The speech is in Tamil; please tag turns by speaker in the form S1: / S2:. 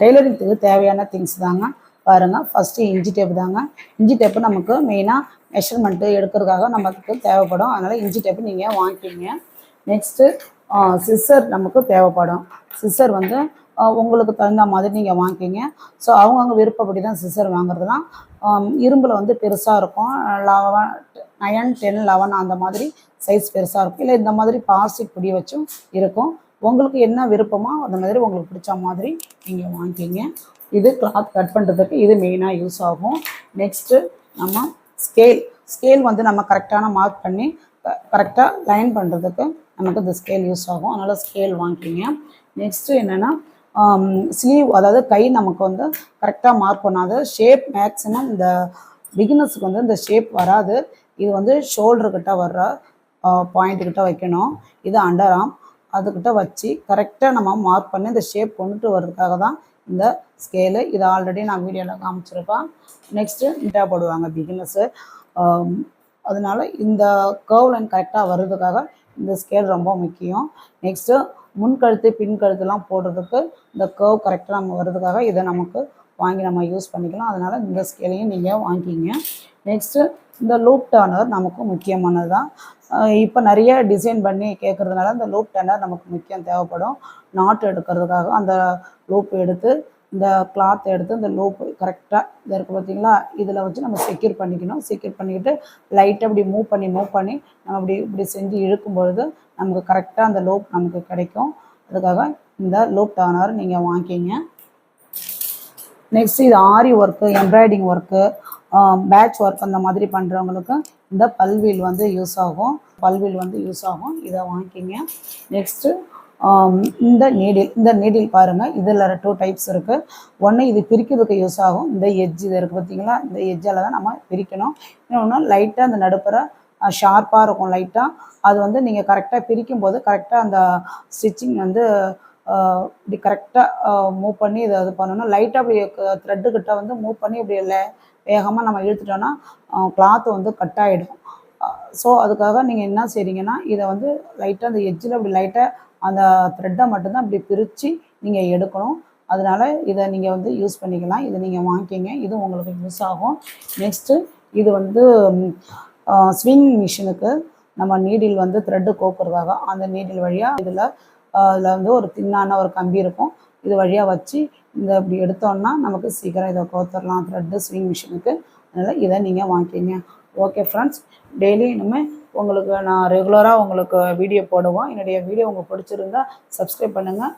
S1: டெய்லரிங்க்கு தேவையான திங்ஸ் தாங்க. பாருங்கள் ஃபஸ்ட்டு இஞ்சி டேப்பு தாங்க. இஞ்சி டேப்பு நமக்கு மெயினாக மெஷர்மெண்ட்டு எடுக்கிறதுக்காக நமக்கு தேவைப்படும். அதனால் இஞ்சி டேப்பு நீங்கள் வாங்கிக்கிங்க. நெக்ஸ்ட்டு சிஸ்ஸர் நமக்கு தேவைப்படும். சிஸ்ஸர் வந்து உங்களுக்கு தகுந்த மாதிரி நீங்கள் வாங்கிக்கிங்க. ஸோ அவங்கவுங்க விருப்பப்படி தான் சிஸ்ஸர் வாங்குறதுலாம் இரும்பில் வந்து பெருசாக இருக்கும். லெவன் நயன் டென் லெவன் அந்த மாதிரி சைஸ் பெருசாக இருக்கும். இல்லை இந்த மாதிரி பிளாஸ்டிக் பிடி வச்சும் இருக்கும். உங்களுக்கு என்ன விருப்பமோ அந்த மாதிரி உங்களுக்கு பிடிச்ச மாதிரி நீங்கள் வாங்கிக்கிங்க. இது கிளாத் கட் பண்ணுறதுக்கு இது மெயினாக யூஸ் ஆகும். நெக்ஸ்ட்டு நம்ம ஸ்கேல் ஸ்கேல் வந்து நம்ம கரெக்டான மார்க் பண்ணி கரெக்டாக லைன் பண்ணுறதுக்கு நமக்கு இந்த ஸ்கேல் யூஸ் ஆகும். அதனால் ஸ்கேல் வாங்கிக்கிங்க. நெக்ஸ்ட்டு என்னென்னா ஸ்லீவ் um, அதாவது கை நமக்கு வந்து கரெக்டாக மார்க் பண்ணாது. ஷேப் மேக்ஸிமம் இந்த பிகினர்ஸுக்கு வந்து இந்த ஷேப் வராது. இது வந்து ஷோல்டர்கிட்ட வர்ற uh, பாயிண்ட்டுக்கிட்ட கிட்ட வைக்கணும். இது அண்டர் ஆம் அதுக்கிட்ட வச்சு கரெக்டாக நம்ம மார்க் பண்ணி இந்த ஷேப் கொண்டுட்டு வர்றதுக்காக தான் இந்த ஸ்கேலு இது ஆல்ரெடி நான் வீடியோவில் காமிச்சிருப்பேன் நெக்ஸ்ட்டு நீட்டாக போடுவாங்க பிகினர்ஸு அதனால இந்த கர்வ் லைன் கரெக்டாக வர்றதுக்காக இந்த ஸ்கேல் ரொம்ப முக்கியம். நெக்ஸ்ட்டு முன்கழுத்து பின்கழுத்துலாம் போடுறதுக்கு இந்த கர்வ் கரெக்டாக நம்ம வர்றதுக்காக இதை நமக்கு வாங்கி நம்ம யூஸ் பண்ணிக்கலாம். அதனால் இந்த ஸ்கேலையும் நீங்கள் வாங்கிக்கிங்க. நெக்ஸ்ட்டு இந்த லூப் டர்னர் நமக்கு முக்கியமானது தான் இப்போ நிறைய டிசைன் பண்ணி கேட்குறதுனால அந்த லூப் டர்னர் நமக்கு முக்கியம் தேவைப்படும். நாட்டு எடுக்கிறதுக்காக அந்த லூப் எடுத்து இந்த கிளாத் எடுத்து இந்த லூப் கரெக்டாக இதை இருக்குது பார்த்தீங்களா இதில் வச்சு நம்ம செக்யூர் பண்ணிக்கணும். செக்யூர் பண்ணிக்கிட்டு லைட்டாக அப்படி மூவ் பண்ணி மூவ் பண்ணி நம்ம அப்படி இப்படி செஞ்சு இழுக்கும் பொழுது நமக்கு கரெக்டாக அந்த லூப் நமக்கு கிடைக்கும். அதுக்காக இந்த லூப் டர்னர் நீங்கள் வாங்கிக்கிங்க நெக்ஸ்ட் இது aari work embroidery work patch work அந்த மாதிரி பண்ணுறவங்களுக்கு இந்த பல்வீல் வந்து யூஸ் ஆகும். பல்வீல் வந்து யூஸ் ஆகும். இதை வாங்கிக்கிங்க நெக்ஸ்ட்டு இந்த நீடில் இந்த நீடில் பாருங்கள் இதில் டூ டைப்ஸ் இருக்குது ஒன்று இது பிரிக்கிறதுக்கு யூஸ் ஆகும். இந்த எட்ஜ் இது இருக்குது பார்த்தீங்களா இந்த எஜ்ஜால் தான் நம்ம பிரிக்கணும். இன்னொன்று லைட்டாக அந்த நடுப்புற ஷார்ப்பாக இருக்கும் லைட்டாக அது வந்து நீங்கள் கரெக்டாக பிரிக்கும் போது கரெக்டாக அந்த ஸ்டிச்சிங் வந்து இப்படி கரெக்டாக மூவ் பண்ணி இதை இது பண்ணணும் லைட்டாக அப்படி த்ரெட்டு கிட்ட வந்து மூவ் பண்ணி இப்படி இல்லை வேகமாக நம்ம இழுத்துட்டோன்னா கிளாத் வந்து கட் ஆகிடும் ஸோ அதுக்காக நீங்கள் என்ன செய்கிறீங்கன்னா இதை வந்து லைட்டாக அந்த எஜ்ஜில் அப்படி லைட்டாக அந்த த்ரெட்டை மட்டும்தான் அப்படி பிரித்து நீங்கள் எடுக்கணும். அதனால இதை நீங்கள் வந்து யூஸ் பண்ணிக்கலாம். இதை நீங்கள் வாங்கிக்கிங்க. இது உங்களுக்கு யூஸ் ஆகும். நெக்ஸ்ட்டு இது வந்து ஸ்விங் மிஷினுக்கு நம்ம நீடில் வந்து த்ரெட்டு கோக்குறதாக அந்த நீடில் வழியாக இதில் அதில் வந்து ஒரு தின்னான ஒரு கம்பி இருக்கும். இது வழியாக வச்சு இந்த இப்படி எடுத்தோம்னா நமக்கு சீக்கிரம் இதை கோத்துடலாம் த்ரெட்டு ஸ்விங் மிஷினுக்கு அதனால் இதை நீங்கள் வாங்கிக்கிங்க. ஓகே ஃப்ரெண்ட்ஸ் டெய்லி இனிமேல் உங்களுக்கு நான் ரெகுலராக உங்களுக்கு வீடியோ போடுவோம். என்னுடைய வீடியோ உங்களுக்கு பிடிச்சிருந்தா சப்ஸ்கிரைப் பண்ணுங்கள்